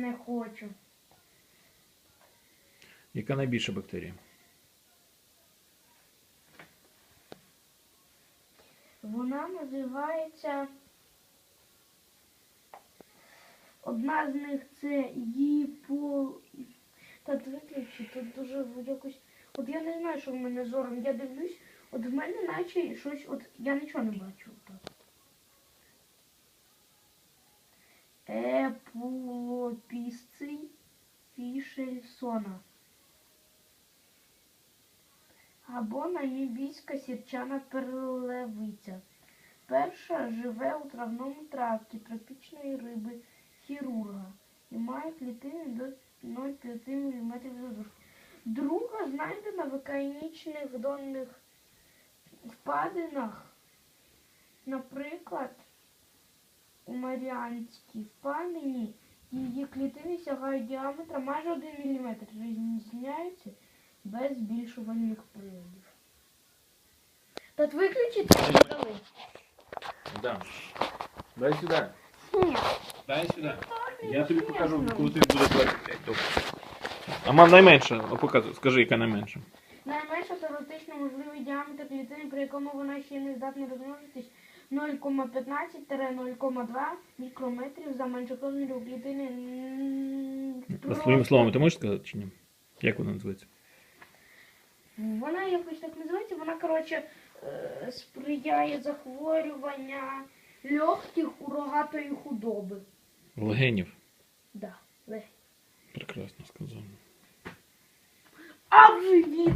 Не хочу. Яка найбільша бактерія? Вона називається. Одна з них це гіпо. Та виключи, тут дуже якось. От я не знаю, що в мене зором. Я дивлюсь, от в мене наче щось, от я нічого не бачу. Так. Епопісций фішельсона. Або намібійська сірчана перлевиця. Перша живе у травному тракті тропічної риби хірурга і має клітини до 0,5 мм задовжки. Друга знайдена в океанічних донних впадинах, наприклад, у Маріанській впадині її клітини сягають діаметра майже 1 мм, різняються без збільшувальних приладів. Тут виключити чи дали? Да. Дай сюди. Ні. Дай сюди. Я тобі покажу, коли тобі буде 25 років. А мам найменша, О, показуй, скажи, яка найменша. Найменша теоретично можливий діаметр клітини, при якому вона ще не здатна розмножитись 0,15-0,2 мікрометрів за розмірів клітини. А своїми словами ти можеш сказати чи ні? Як вона називається? Вона якось так називається, вона, коротше, е, сприяє захворювання легких у рогатої худоби. Легенів. Да, легких. Прекрасно сказано. А живіт!